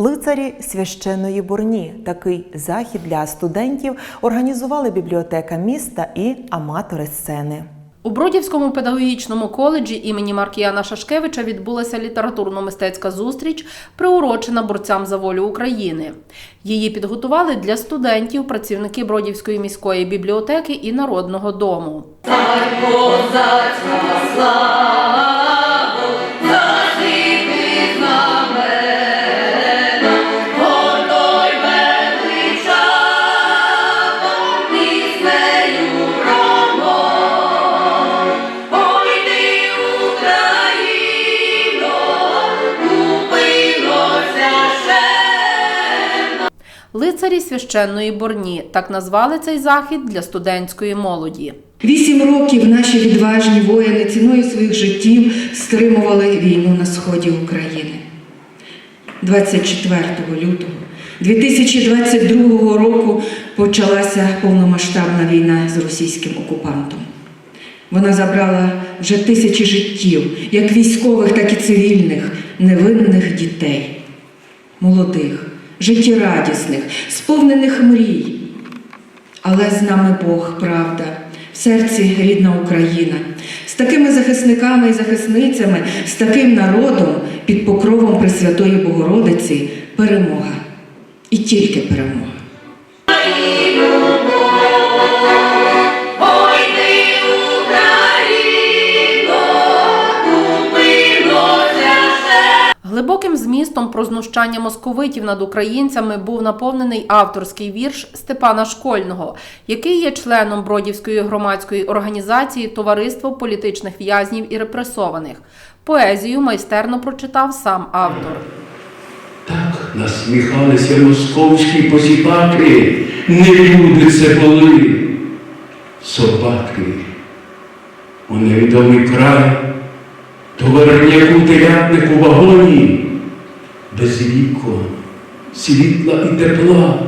Лицарі священної бурні. Такий захід для студентів організували бібліотека міста і аматори сцени. У Бродівському педагогічному коледжі імені Маркіяна Шашкевича відбулася літературно-мистецька зустріч, приурочена борцям за волю України. Її підготували для студентів, працівники Бродівської міської бібліотеки і Народного дому. Лицарі священної борні так назвали цей захід для студентської молоді. Вісім років наші відважні воїни ціною своїх життів стримували війну на сході України. 24 лютого 2022 року почалася повномасштабна війна з російським окупантом. Вона забрала вже тисячі життів, як військових, так і цивільних, невинних дітей, молодих, життєрадісних, сповнених мрій. Але з нами Бог, правда, в серці рідна Україна. З такими захисниками і захисницями, з таким народом під покровом Пресвятої Богородиці перемога. І тільки перемога. Глибоким змістом про знущання московитів над українцями був наповнений авторський вірш Степана Школьного, який є членом Бродівської громадської організації Товариство політичних в'язнів і репресованих. Поезію майстерно прочитав сам автор. Так насміхалися московські посіпаки, не люди це були, собаки. У невідомий край, товарняку телятнику вагоні, без вікон, світла і тепла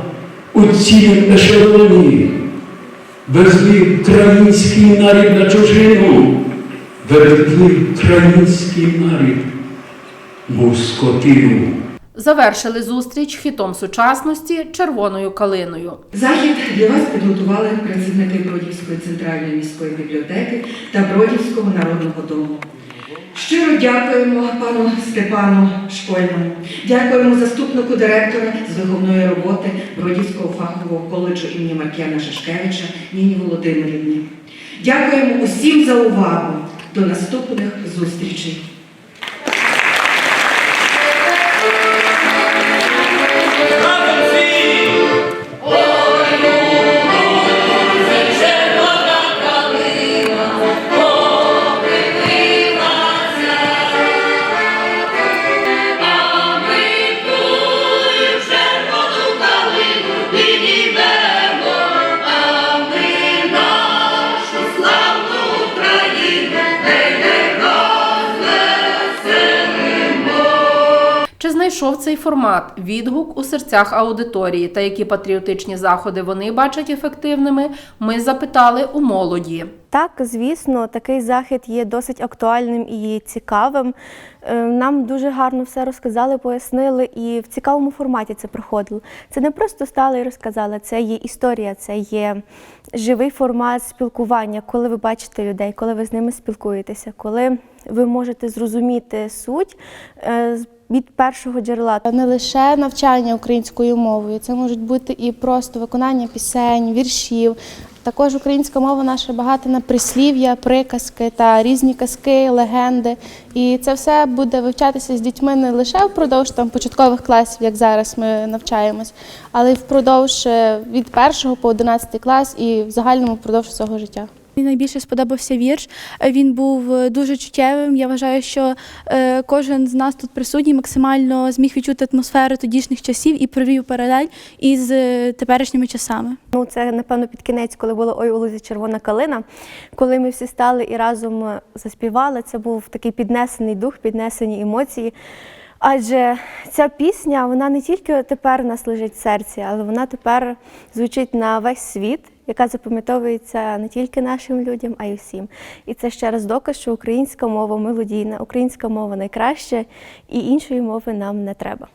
у цілім ешелоні, везли український нарід на чужину, везли український нарід, мов скотину. Завершили зустріч хітом сучасності червоною калиною. Захід для вас підготували працівники Бродівської центральної міської бібліотеки та Бродівського народного дому. Щиро дякуємо пану Степану Школьному, дякуємо заступнику директора з виховної роботи Бродівського фахового коледжу імені Маркіяна Шашкевича Ніні Володимирівні. Дякуємо усім за увагу. До наступних зустрічей. Знайшов цей формат відгук у серцях аудиторії та які патріотичні заходи вони бачать ефективними? Ми запитали у молоді. Так, звісно, такий захід є досить актуальним і цікавим. Е, Нам дуже гарно все розказали, пояснили, і в цікавому форматі це проходило. Це не просто стали і розказали, це є історія, це є живий формат спілкування, коли ви бачите людей, коли ви з ними спілкуєтеся, коли ви можете зрозуміти суть е, від першого джерела. Не лише навчання українською мовою, це можуть бути і просто виконання пісень, віршів. Також українська мова наша багата на прислів'я, приказки та різні казки, легенди. І це все буде вивчатися з дітьми не лише впродовж там початкових класів, як зараз ми навчаємось, але й впродовж е, від першого по 11 клас і в загальному впродовж всього життя. Мені найбільше сподобався вірш. Е, Він був е, дуже чуттєвим. Я вважаю, що е, кожен з нас тут присутній максимально зміг відчути атмосферу тодішніх часів і провів паралель із теперішніми часами. Ну, це напевно під кінець, коли було Ой у лузі червона калина. Коли ми всі стали і разом заспівали, це був такий піднесений дух, піднесені емоції. Адже ця пісня, вона не тільки тепер у нас лежить в серці, але вона тепер звучить на весь світ, яка запам'ятовується не тільки нашим людям, а й усім. І це ще раз доказ, що українська мова мелодійна, українська мова найкраща, і іншої мови нам не треба.